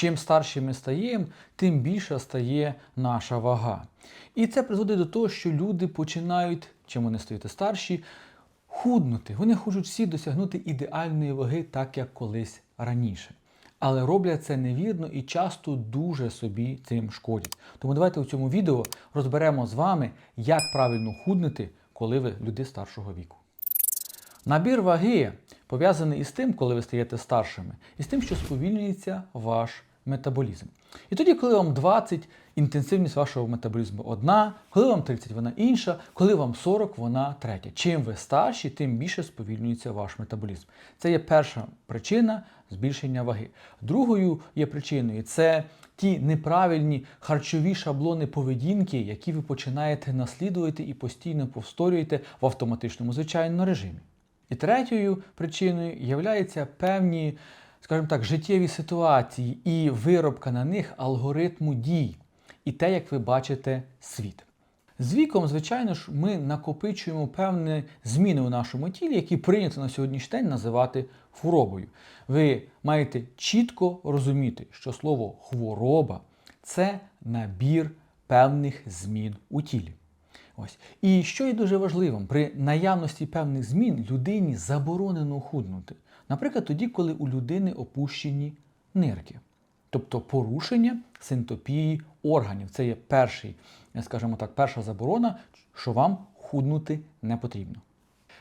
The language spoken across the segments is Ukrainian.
чим старші ми стаємо, тим більша стає наша вага. І це призводить до того, що люди починають, чим вони стають старші, худнути. Вони хочуть всі досягнути ідеальної ваги, так як колись раніше. Але роблять це невірно і часто дуже собі цим шкодять. Тому давайте у цьому відео розберемо з вами, як правильно худнути, коли ви люди старшого віку. Набір ваги пов'язаний із тим, коли ви стаєте старшими, і з тим, що сповільнюється ваш метаболізм. І тоді, коли вам 20, інтенсивність вашого метаболізму одна, коли вам 30 вона інша, коли вам 40 вона третя. Чим ви старші, тим більше сповільнюється ваш метаболізм. Це є перша причина збільшення ваги. Другою є причиною це ті неправильні харчові шаблони поведінки, які ви починаєте наслідувати і постійно повторюєте в автоматичному звичайному режимі. І третьою причиною являються певні, скажімо так, життєві ситуації і виробка на них алгоритму дій, і те, як ви бачите світ. З віком, звичайно ж, ми накопичуємо певні зміни у нашому тілі, які прийнято на сьогоднішній день називати хворобою. Ви маєте чітко розуміти, що слово хвороба це набір певних змін у тілі. Ось. І що є дуже важливим, при наявності певних змін людині заборонено худнути. Наприклад, тоді, коли у людини опущені нирки. Тобто порушення синтопії органів. Це є перший, скажімо так, перша заборона, що вам худнути не потрібно.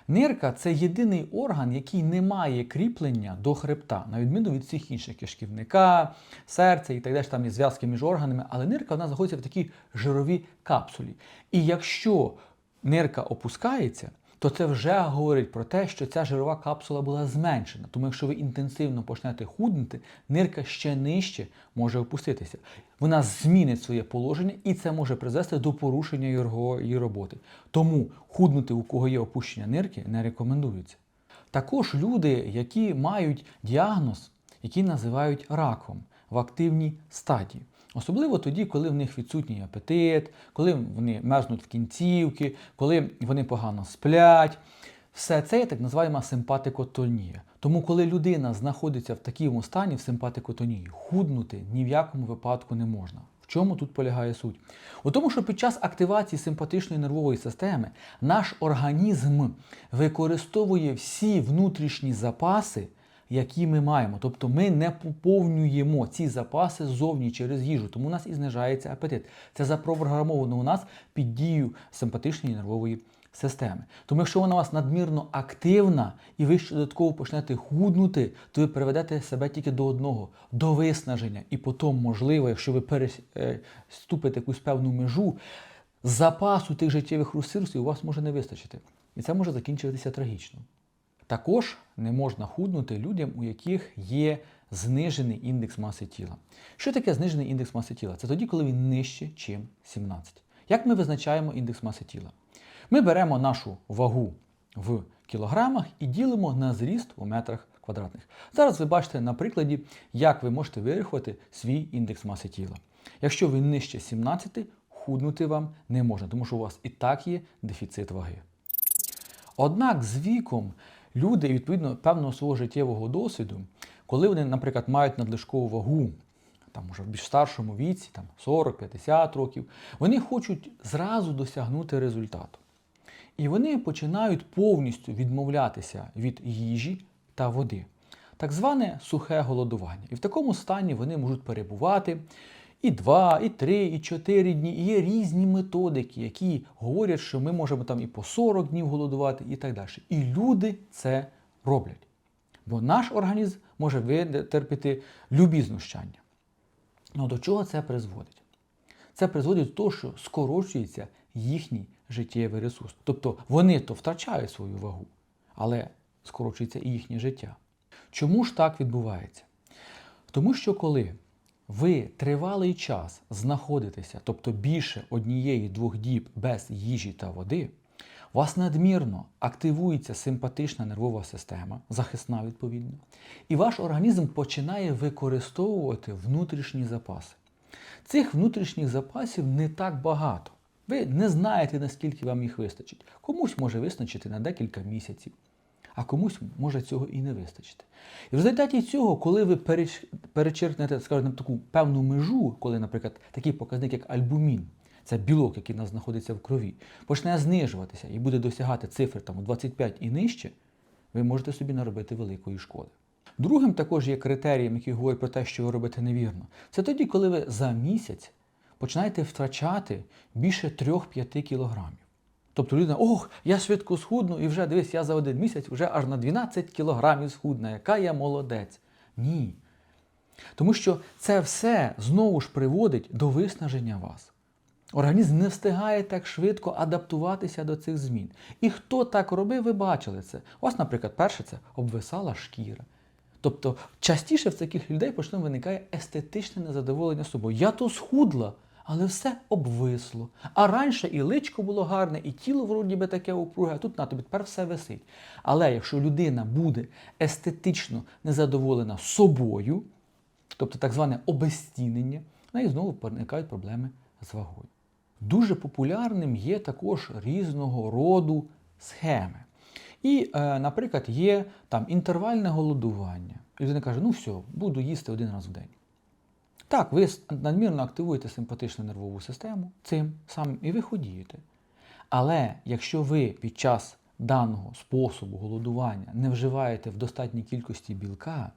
Нирка це єдиний орган, який не має кріплення до хребта, на відміну від всіх інших кишківника, серця і так далі, там є зв'язки між органами, але нирка вона знаходиться в такій жировій капсулі. І якщо нирка опускається, то це вже говорить про те, що ця жирова капсула була зменшена. Тому якщо ви інтенсивно почнете худнути, нирка ще нижче може опуститися. Вона змінить своє положення і це може призвести до порушення його її роботи. Тому худнути, у кого є опущення нирки, не рекомендується. Також люди, які мають діагноз, який називають раком в активній стадії. Особливо тоді, коли в них відсутній апетит, коли вони мерзнуть в кінцівки, коли вони погано сплять. Все це є так називаємо симпатикотонія. Тому, коли людина знаходиться в такому стані, в симпатикотонії, худнути ні в якому випадку не можна. В чому тут полягає суть? У тому, що під час активації симпатичної нервової системи наш організм використовує всі внутрішні запаси, які ми маємо. Тобто ми не поповнюємо ці запаси ззовні через їжу, тому у нас і знижається апетит. Це запрограмовано у нас під дією симпатичної нервової системи. Тому якщо вона у вас надмірно активна і ви ще додатково почнете худнути, то ви приведете себе тільки до одного до виснаження. І потім, можливо, якщо ви переступите якусь певну межу, запасу тих життєвих ресурсів у вас може не вистачити. І це може закінчитися трагічно. Також не можна худнути людям, у яких є знижений індекс маси тіла. Що таке знижений індекс маси тіла? Це тоді, коли він нижче, ніж 17. Як ми визначаємо індекс маси тіла? Ми беремо нашу вагу в кілограмах і ділимо на зріст у метрах квадратних. Зараз ви бачите на прикладі, як ви можете вирахувати свій індекс маси тіла. Якщо ви нижче 17, худнути вам не можна, тому що у вас і так є дефіцит ваги. Однак з віком люди, відповідно певного свого життєвого досвіду, коли вони, наприклад, мають надлишкову вагу, там уже в більш старшому віці, там 40-50 років, вони хочуть зразу досягнути результату. І вони починають повністю відмовлятися від їжі та води. Так зване сухе голодування. І в такому стані вони можуть перебувати і 2, і 3, і 4 дні. І є різні методики, які говорять, що ми можемо там і по 40 днів голодувати, і так далі. І люди це роблять. Бо наш організм може витерпіти любі знущання. Ну до чого це призводить? Це призводить до того, що скорочується їхній життєвий ресурс. Тобто вони то втрачають свою вагу, але скорочується і їхнє життя. Чому ж так відбувається? Тому що коли ви тривалий час знаходитеся, тобто більше однієї-двох діб без їжі та води, у вас надмірно активується симпатична нервова система, захисна відповідно, і ваш організм починає використовувати внутрішні запаси. Цих внутрішніх запасів не так багато. Ви не знаєте, наскільки вам їх вистачить. Комусь може вистачити на декілька місяців, а комусь може цього і не вистачити. І в результаті цього, коли ви перечеркнете, скажімо, таку певну межу, коли, наприклад, такий показник, як альбумін, це білок, який у нас знаходиться в крові, почне знижуватися і буде досягати цифр там, 25 і нижче, ви можете собі наробити великої шкоди. Другим також є критерієм, який говорить про те, що ви робите невірно. Це тоді, коли ви за місяць починаєте втрачати більше 3-5 кілограмів. Тобто людина, ох, я швидко схудну, і вже дивись, я за один місяць вже аж на 12 кілограмів схудна, яка я молодець. Ні. Тому що це все знову ж приводить до виснаження вас. Організм не встигає так швидко адаптуватися до цих змін. І хто так робив, ви бачили це. У вас, наприклад, перше це обвисала шкіра. Тобто частіше в таких людей почне виникає естетичне незадоволення собою. Я то схудла, але все обвисло. А раніше і личко було гарне, і тіло вроді би таке упруге, а тут на тобі тепер все висить. Але якщо людина буде естетично незадоволена собою, тобто так зване обезцінення, в неї знову виникають проблеми з вагою. Дуже популярним є також різного роду схеми. І, е, наприклад, є там інтервальне голодування. Людина каже, ну все, буду їсти один раз в день. Так, ви надмірно активуєте симпатичну нервову систему цим самим, і ви ходієте. Але якщо ви під час даного способу голодування не вживаєте в достатній кількості білка,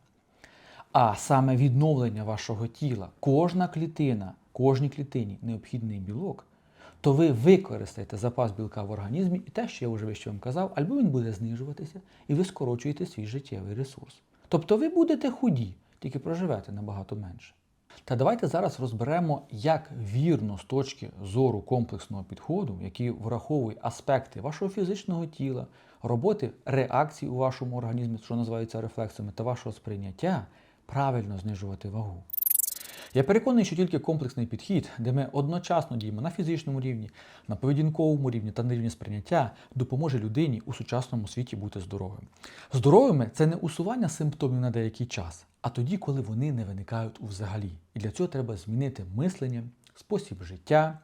а саме відновлення вашого тіла, кожна клітина, кожній клітині необхідний білок, то ви використаєте запас білка в організмі і те, що я вже вище вам казав, або він буде знижуватися, і ви скорочуєте свій життєвий ресурс. Тобто ви будете худі, тільки проживете набагато менше. Та давайте зараз розберемо, як вірно з точки зору комплексного підходу, який враховує аспекти вашого фізичного тіла, роботи реакцій у вашому організмі, що називається рефлексами, та вашого сприйняття, правильно знижувати вагу. Я переконаний, що тільки комплексний підхід, де ми одночасно діємо на фізичному рівні, на поведінковому рівні та на рівні сприйняття, допоможе людині у сучасному світі бути здоровим. Здоровими це не усування симптомів на деякий час, а тоді, коли вони не виникають взагалі. І для цього треба змінити мислення, спосіб життя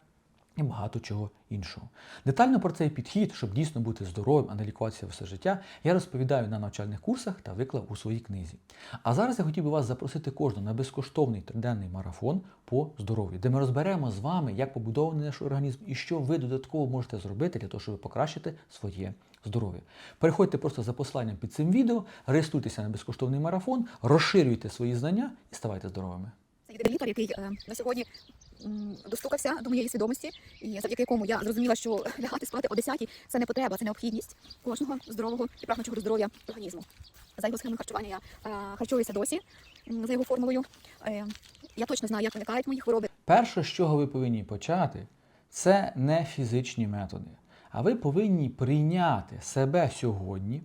і багато чого іншого. Детально про цей підхід, щоб дійсно бути здоровим, а не лікуватися все життя, я розповідаю на навчальних курсах та виклав у своїй книзі. А зараз я хотів би вас запросити кожного на безкоштовний триденний марафон по здоров'ю, де ми розберемо з вами, як побудований наш організм і що ви додатково можете зробити для того, щоб покращити своє здоров'я. Переходьте просто за посиланням під цим відео, реєструйтеся на безкоштовний марафон, розширюйте свої знання і ставайте здоровими. Це єдиний лікар, який е, на сьогодні достукався до моєї свідомості, і завдяки якому я зрозуміла, що лягати спати о 10 – це не потреба, це необхідність кожного здорового і прагнучого до здоров'я організму. За його схемою харчування я е, харчуюся досі, за його формулою. Е, я точно знаю, як виникають мої хвороби. Перше, з чого ви повинні почати, це не фізичні методи, а ви повинні прийняти себе сьогодні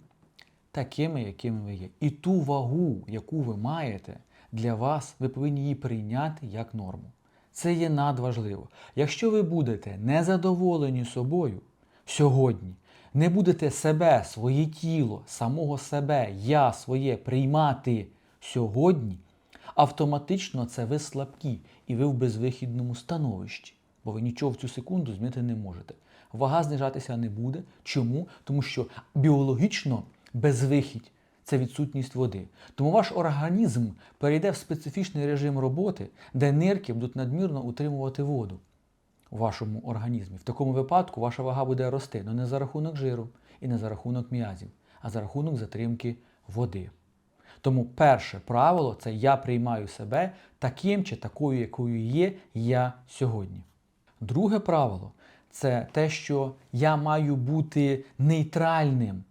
такими, якими ви є. І ту вагу, яку ви маєте, для вас, ви повинні її прийняти як норму. Це є надважливо. Якщо ви будете незадоволені собою сьогодні, не будете себе, своє тіло, самого себе, я своє приймати сьогодні, автоматично це ви слабкі і ви в безвихідному становищі, бо ви нічого в цю секунду змінити не можете. Вага знижатися не буде. Чому? Тому що біологічно безвихідь це відсутність води. Тому ваш організм перейде в специфічний режим роботи, де нирки будуть надмірно утримувати воду у вашому організмі. В такому випадку ваша вага буде рости, але не за рахунок жиру і не за рахунок м'язів, а за рахунок затримки води. Тому перше правило це я приймаю себе таким чи такою, якою є я сьогодні. Друге правило це те, що я маю бути нейтральним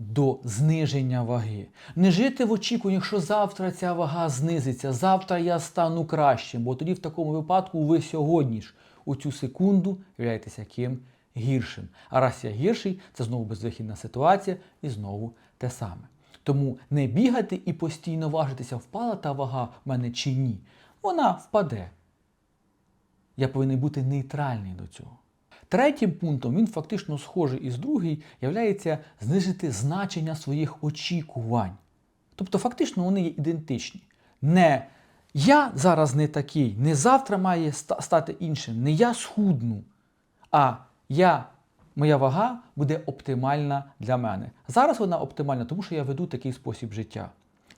до зниження ваги. Не жити в очікуванні, що завтра ця вага знизиться, завтра я стану кращим, бо тоді в такому випадку ви сьогодні ж у цю секунду являєтеся ким гіршим. А раз я гірший, це знову безвихідна ситуація і знову те саме. Тому не бігати і постійно важитися, впала та вага в мене чи ні. Вона впаде. Я повинен бути нейтральний до цього. Третім пунктом, він фактично схожий із другий, являється знизити значення своїх очікувань. Тобто, фактично вони є ідентичні. Не я зараз не такий, не завтра має стати іншим, не я схудну, а я моя вага буде оптимальна для мене. Зараз вона оптимальна, тому що я веду такий спосіб життя.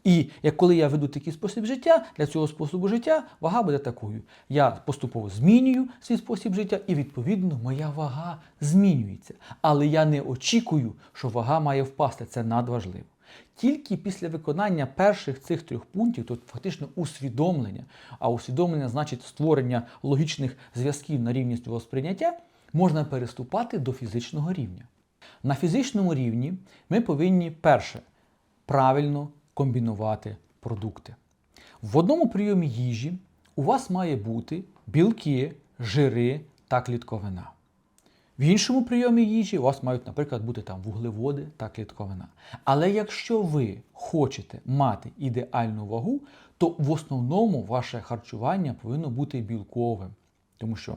І як коли я веду такий спосіб життя, для цього способу життя вага буде такою. Я поступово змінюю свій спосіб життя, і відповідно моя вага змінюється. Але я не очікую, що вага має впасти. Це надважливо. Тільки після виконання перших цих трьох пунктів, тут фактично усвідомлення, а усвідомлення значить створення логічних зв'язків на рівні сприйняття, можна переступати до фізичного рівня. На фізичному рівні ми повинні перше правильно комбінувати продукти. В одному прийомі їжі у вас має бути білки, жири та клітковина. В іншому прийомі їжі у вас мають, наприклад, бути там вуглеводи та клітковина. Але якщо ви хочете мати ідеальну вагу, то в основному ваше харчування повинно бути білковим. Тому що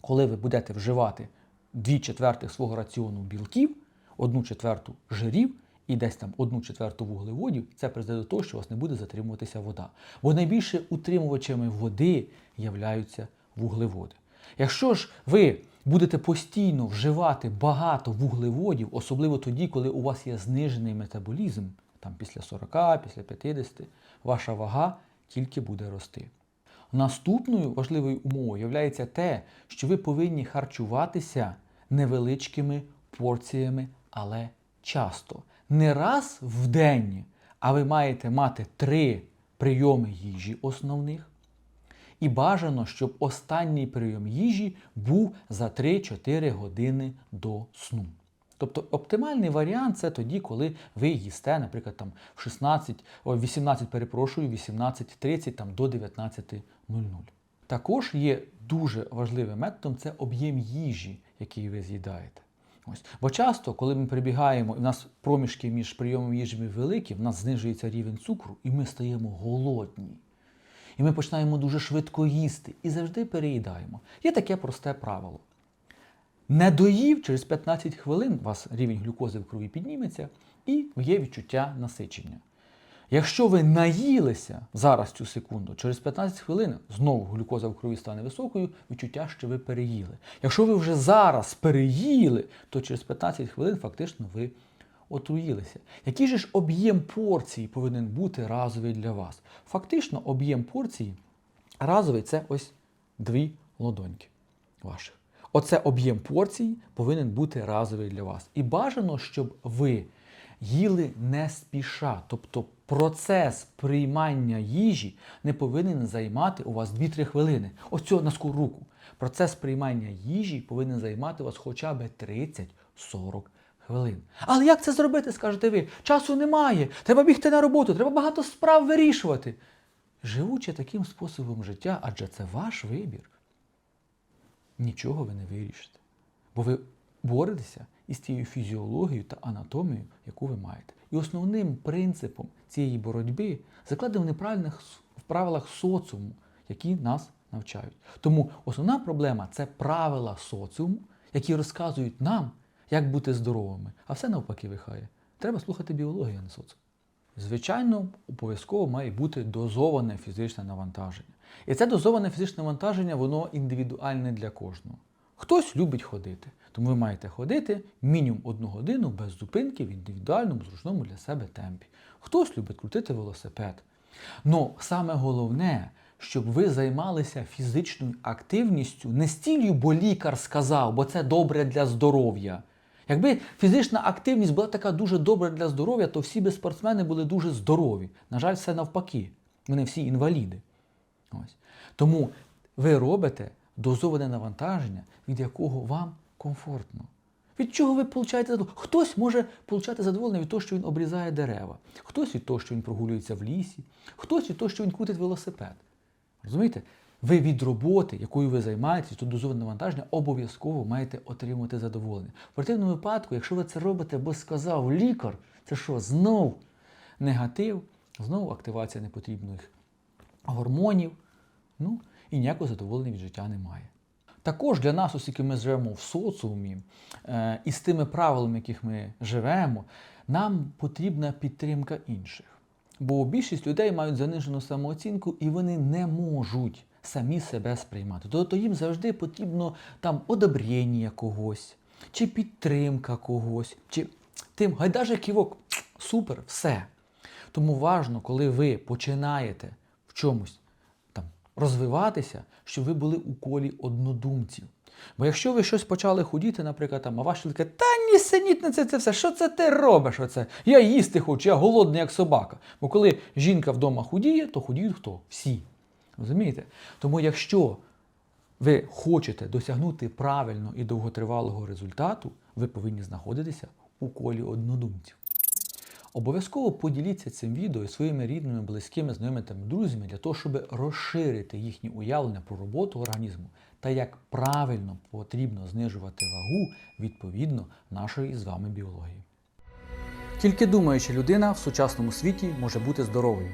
коли ви будете вживати 2 четвертих свого раціону білків, 1 четверту жирів і десь там 1 четверту вуглеводів, це призведе до того, що у вас не буде затримуватися вода. Бо найбільше утримувачами води являються вуглеводи. Якщо ж ви будете постійно вживати багато вуглеводів, особливо тоді, коли у вас є знижений метаболізм, там після 40, після 50, ваша вага тільки буде рости. Наступною важливою умовою є те, що ви повинні харчуватися невеличкими порціями, але часто. Не раз в день, а ви маєте мати три прийоми їжі основних. І бажано, щоб останній прийом їжі був за 3-4 години до сну. Тобто оптимальний варіант це тоді, коли ви їсте, наприклад, там в 16, о, 18, перепрошую, 18.30 там, до 19.00. Також є дуже важливим методом це об'єм їжі, який ви з'їдаєте. Ось. Бо часто, коли ми прибігаємо, і в нас проміжки між прийомом їжі великі, в нас знижується рівень цукру, і ми стаємо голодні. І ми починаємо дуже швидко їсти і завжди переїдаємо. Є таке просте правило. Не доїв, через 15 хвилин у вас рівень глюкози в крові підніметься і є відчуття насичення. Якщо ви наїлися зараз цю секунду, через 15 хвилин знову глюкоза в крові стане високою, відчуття, що ви переїли. Якщо ви вже зараз переїли, то через 15 хвилин фактично ви отруїлися. Який же ж об'єм порції повинен бути разовий для вас? Фактично, об'єм порції разовий це ось дві ладоньки ваших. Оце об'єм порції повинен бути разовий для вас. І бажано, щоб ви їли не спіша. Тобто процес приймання їжі не повинен займати у вас 2-3 хвилини. Ось цього на скору руку. Процес приймання їжі повинен займати вас хоча б 30-40 хвилин. Але як це зробити, скажете ви? Часу немає, треба бігти на роботу, треба багато справ вирішувати. Живучи таким способом життя, адже це ваш вибір, нічого ви не вирішите. Бо ви боретеся із тією фізіологією та анатомією, яку ви маєте. І основним принципом цієї боротьби закладено в неправильних в правилах соціуму, які нас навчають. Тому основна проблема це правила соціуму, які розказують нам, як бути здоровими. А все навпаки вихає. Треба слухати біологію, а не соціум. Звичайно, обов'язково має бути дозоване фізичне навантаження. І це дозоване фізичне навантаження, воно індивідуальне для кожного. Хтось любить ходити, тому ви маєте ходити мінімум одну годину без зупинки в індивідуальному, зручному для себе темпі. Хтось любить крутити велосипед. Ну, саме головне, щоб ви займалися фізичною активністю не стілью, бо лікар сказав, бо це добре для здоров'я. Якби фізична активність була така дуже добра для здоров'я, то всі би спортсмени були дуже здорові. На жаль, все навпаки. Вони всі інваліди. Ось. Тому ви робите дозоване навантаження, від якого вам комфортно. Від чого ви получаєте задоволення? Хтось може получати задоволення від того, що він обрізає дерева, хтось від того, що він прогулюється в лісі, хтось від того, що він крутить велосипед. Розумієте? Ви від роботи, якою ви займаєтесь, то дозоване навантаження, обов'язково маєте отримати задоволення. В противному випадку, якщо ви це робите, бо сказав лікар, це що, знов негатив, знову активація непотрібних гормонів, ну і ніякого задоволення від життя немає. Також для нас, оскільки ми живемо в соціумі, е, і з тими правилами, яких ми живемо, нам потрібна підтримка інших. Бо більшість людей мають занижену самооцінку і вони не можуть самі себе сприймати. Тобто їм завжди потрібно там одобрення когось, чи підтримка когось, чи тим гайдаже ківок. Супер, все. Тому важно, коли ви починаєте в чомусь розвиватися, щоб ви були у колі однодумців. Бо якщо ви щось почали худіти, наприклад, там, а ваш каже, та ні, синітне це, це все, що це ти робиш? Оце? Я їсти хочу, я голодний, як собака. Бо коли жінка вдома худіє, то худіють хто? Всі. Розумієте? Тому якщо ви хочете досягнути правильного і довготривалого результату, ви повинні знаходитися у колі однодумців. Обов'язково поділіться цим відео своїми рідними, близькими, знайомими друзями для того, щоб розширити їхні уявлення про роботу організму та як правильно потрібно знижувати вагу відповідно нашої з вами біології. Тільки думаюча людина в сучасному світі може бути здоровою.